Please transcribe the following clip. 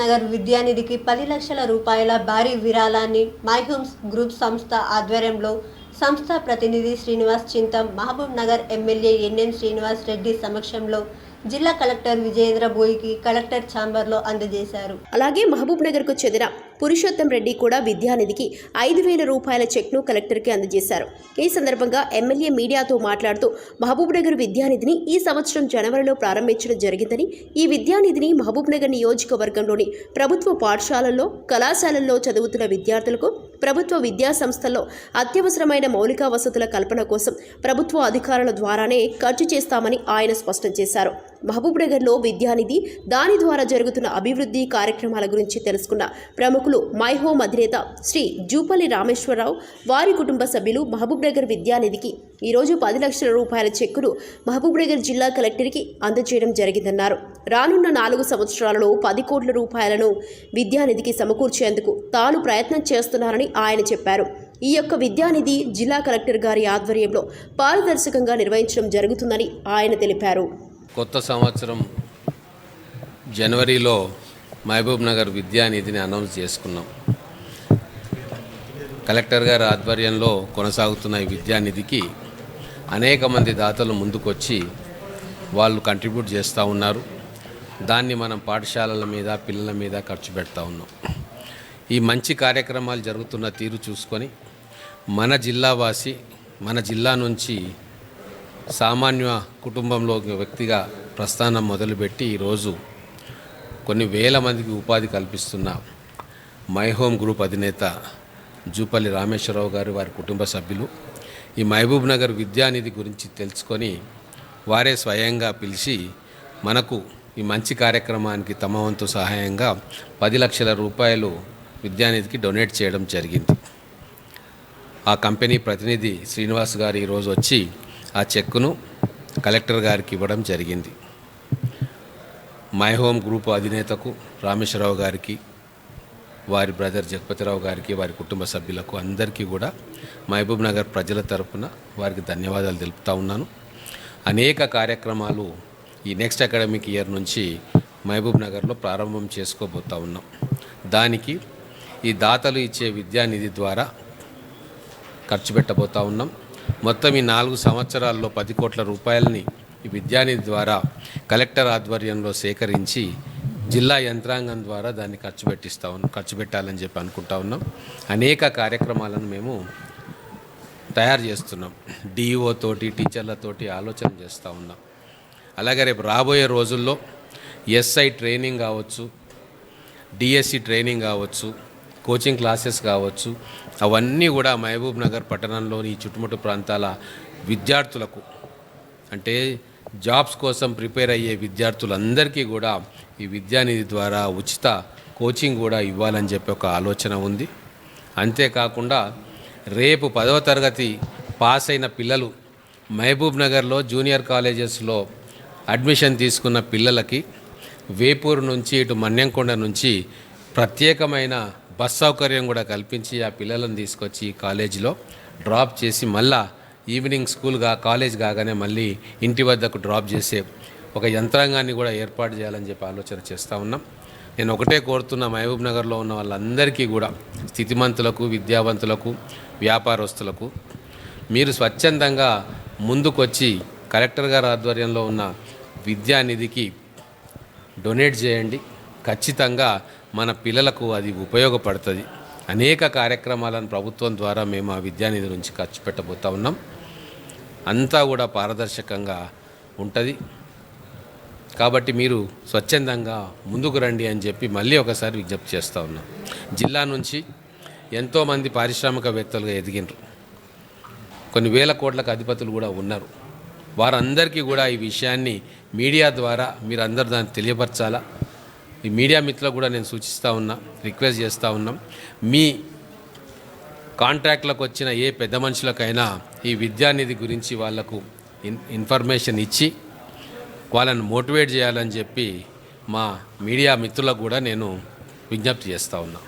నగర్ విద్యానిధికి పది లక్షల రూపాయల భారీ విరాళాన్ని మైహోమ్స్ గ్రూప్ సంస్థ ఆధ్వర్యంలో సంస్థ ప్రతినిధి శ్రీనివాస్ చింతం మహబూబ్ నగర్ ఎమ్మెల్యే ఎన్ఎం శ్రీనివాస్ రెడ్డి సమక్షంలో జిల్లా కలెక్టర్ విజయేంద్ర బోయికి కలెక్టర్ ఛాంబర్లో అందజేశారు. అలాగే మహబూబ్ నగర్కు చెందిన పురుషోత్తం రెడ్డి కూడా విద్యానిధికి ఐదు వేల రూపాయల చెక్ను కలెక్టర్కి అందజేశారు. ఈ సందర్భంగా ఎమ్మెల్యే మీడియాతో మాట్లాడుతూ మహబూబ్నగర్ విద్యానిధిని ఈ సంవత్సరం జనవరిలో ప్రారంభించడం జరిగిందని ఈ విద్యానిధిని మహబూబ్నగర్ నియోజకవర్గంలోని ప్రభుత్వ పాఠశాలల్లో కళాశాలల్లో చదువుతున్న విద్యార్థులకు ప్రభుత్వ విద్యా సంస్థల్లో అత్యవసరమైన మౌలిక వసతుల కల్పన కోసం ప్రభుత్వ అధికారుల ద్వారానే ఖర్చు చేస్తామని ఆయన స్పష్టం చేశారు. మహబూబ్నగర్లో విద్యానిధి దాని ద్వారా జరుగుతున్న అభివృద్ధి కార్యక్రమాల గురించి తెలుసుకున్న ప్రముఖులు మైహోమ్ అధినేత శ్రీ జూపల్లి రామేశ్వరరావు వారి కుటుంబ సభ్యులు మహబూబ్నగర్ విద్యానిధికి ఈరోజు పది లక్షల రూపాయల చెక్కును మహబూబ్నగర్ జిల్లా కలెక్టర్కి అందజేయడం జరిగిందన్నారు. రానున్న నాలుగు సంవత్సరాలలో పది కోట్ల రూపాయలను విద్యానిధికి సమకూర్చేందుకు తాను ప్రయత్నం చేస్తున్నారని ఆయన చెప్పారు. ఈ యొక్క విద్యానిధి జిల్లా కలెక్టర్ గారి ఆధ్వర్యంలో పారదర్శకంగా నిర్వహించడం జరుగుతుందని ఆయన తెలిపారు. కొత్త సంవత్సరం జనవరిలో మహబూబ్ నగర్ విద్యానిధిని అనౌన్స్ చేసుకున్నాం. కలెక్టర్ గారి ఆధ్వర్యంలో కొనసాగుతున్న ఈ విద్యానిధికి అనేక మంది దాతలు ముందుకొచ్చి వాళ్ళు కంట్రిబ్యూట్ చేస్తూ ఉన్నారు. దాన్ని మనం పాఠశాలల మీద పిల్లల మీద ఖర్చు పెడతా ఉన్నాం. ఈ మంచి కార్యక్రమాలు జరుగుతున్న తీరు చూసుకొని మన జిల్లావాసి మన జిల్లా నుంచి సామాన్య కుటుంబంలో వ్యక్తిగా ప్రస్థానం మొదలుపెట్టి ఈరోజు కొన్ని వేల మందికి ఉపాధి కల్పిస్తున్న మై హోమ్ గ్రూప్ అధినేత జూపల్లి రామేశ్వరరావు గారు వారి కుటుంబ సభ్యులు. ఈ మహబూబ్ నగర్ విద్యానిధి గురించి తెలుసుకొని వారే స్వయంగా పిలిచి మనకు ఈ మంచి కార్యక్రమానికి తమ వంతు సహాయంగా పది లక్షల రూపాయలు విద్యానిధికి డొనేట్ చేయడం జరిగింది. ఆ కంపెనీ ప్రతినిధి శ్రీనివాస్ గారు ఈరోజు వచ్చి ఆ చెక్కును కలెక్టర్ గారికి ఇవ్వడం జరిగింది. మై హోమ్ గ్రూప్ అధినేతకు రామేశ్వరరావు గారికి వారి బ్రదర్ జగపతిరావు గారికి వారి కుటుంబ సభ్యులకు అందరికీ కూడా మహబూబ్ నగర్ ప్రజల తరపున వారికి ధన్యవాదాలు తెలుపుతా ఉన్నాను. అనేక కార్యక్రమాలు ఈ నెక్స్ట్ అకాడమిక్ ఇయర్ నుంచి మహబూబ్ నగర్లో ప్రారంభం చేసుకోబోతా ఉన్నాం. దానికి ఈ దాతలు ఇచ్చే విద్యానిధి ద్వారా ఖర్చు పెట్టబోతా ఉన్నాం. మొత్తం ఈ నాలుగు సంవత్సరాల్లో పది కోట్ల రూపాయలని ఈ విద్యానిధి ద్వారా కలెక్టర్ ఆధ్వర్యంలో సేకరించి జిల్లా యంత్రాంగం ద్వారా దాన్ని ఖర్చు పెట్టిస్తా ఉన్నాం ఖర్చు పెట్టాలని చెప్పి అనుకుంటా ఉన్నాం. అనేక కార్యక్రమాలను మేము తయారు చేస్తున్నాం. డిఈఓ తోటి టీచర్లతోటి ఆలోచన చేస్తూ ఉన్నాం. అలాగే రేపు రాబోయే రోజుల్లో ఎస్ఐ ట్రైనింగ్ కావచ్చు డిఎస్సి ట్రైనింగ్ కావచ్చు కోచింగ్ క్లాసెస్ కావచ్చు అవన్నీ కూడా మహబూబ్ నగర్ పట్టణంలోని ఈ చుట్టుముట్టు ప్రాంతాల విద్యార్థులకు అంటే జాబ్స్ కోసం ప్రిపేర్ అయ్యే విద్యార్థులందరికీ కూడా ఈ విద్యానిధి ద్వారా ఉచిత కోచింగ్ కూడా ఇవ్వాలని చెప్పి ఒక ఆలోచన ఉంది. అంతేకాకుండా రేపు పదవ తరగతి పాస్ అయిన పిల్లలు మహబూబ్ నగర్లో జూనియర్ కాలేజెస్లో అడ్మిషన్ తీసుకున్న పిల్లలకి వేపూరు నుంచి ఇటు మన్యంకొండ నుంచి ప్రత్యేకమైన బస్ సౌకర్యం కూడా కల్పించి ఆ పిల్లలను తీసుకొచ్చి కాలేజీలో డ్రాప్ చేసి మళ్ళా ఈవినింగ్ స్కూల్గా కాలేజ్ కాగానే మళ్ళీ ఇంటి వద్దకు డ్రాప్ చేసే ఒక యంత్రాంగాన్ని కూడా ఏర్పాటు చేయాలని చెప్పి ఆలోచన చేస్తూ ఉన్నాం. నేను ఒకటే కోరుతున్న మహబూబ్ నగర్లో ఉన్న వాళ్ళందరికీ కూడా స్థితిమంతులకు విద్యావంతులకు వ్యాపారస్తులకు మీరు స్వచ్ఛందంగా ముందుకొచ్చి కలెక్టర్ గారి ఆధ్వర్యంలో ఉన్న విద్యానిధికి డొనేట్ చేయండి. ఖచ్చితంగా మన పిల్లలకు అది ఉపయోగపడుతుంది. అనేక కార్యక్రమాలను ప్రభుత్వం ద్వారా మేము ఆ విద్యానిధి నుంచి ఖర్చు పెట్టబోతా ఉన్నాం. అంతా కూడా పారదర్శకంగా ఉంటుంది. కాబట్టి మీరు స్వచ్ఛందంగా ముందుకు రండి అని చెప్పి మళ్ళీ ఒకసారి విజ్ఞప్తి చేస్తూ ఉన్నాం. జిల్లా నుంచి ఎంతోమంది పారిశ్రామికవేత్తలుగా ఎదిగినరు. కొన్ని వేల కోట్లకు అధిపతులు కూడా ఉన్నారు. వారందరికీ కూడా ఈ విషయాన్ని మీడియా ద్వారా మీరు అందరు దాన్ని తెలియపరచాలా? ఈ మీడియా మిత్రులకు కూడా నేను సూచిస్తూ ఉన్నా రిక్వెస్ట్ చేస్తూ ఉన్నాం. మీ కాంట్రాక్ట్లకు వచ్చిన ఏ పెద్ద మనుషులకైనా ఈ విద్యానిధి గురించి వాళ్ళకు ఇన్ ఇన్ఫర్మేషన్ ఇచ్చి వాళ్ళని మోటివేట్ చేయాలని చెప్పి మా మీడియా మిత్రులకు కూడా నేను విజ్ఞప్తి చేస్తూ ఉన్నా.